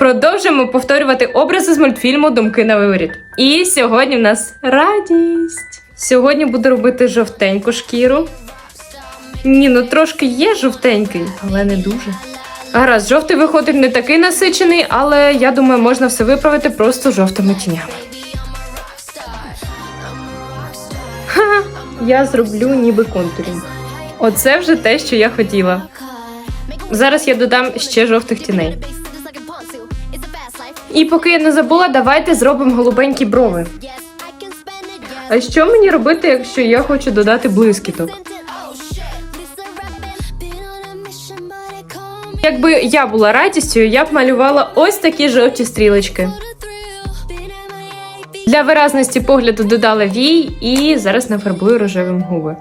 Продовжуємо повторювати образи з мультфільму Думки на виворіт. І сьогодні в нас радість. Сьогодні буду робити жовтеньку шкіру. Ні, ну трошки є жовтенький, але не дуже. Гаразд, жовтий виходить не такий насичений, але я думаю, можна все виправити просто жовтими тінями. Ха, я зроблю ніби контурінг. Оце вже те, що я хотіла. Зараз я додам ще жовтих тіней. І поки я не забула, давайте зробимо голубенькі брови. А що мені робити, якщо я хочу додати блискіток? Якби я була радістю, я б малювала ось такі жовті стрілочки. Для виразності погляду додала вій і зараз нафарбую рожевим губи.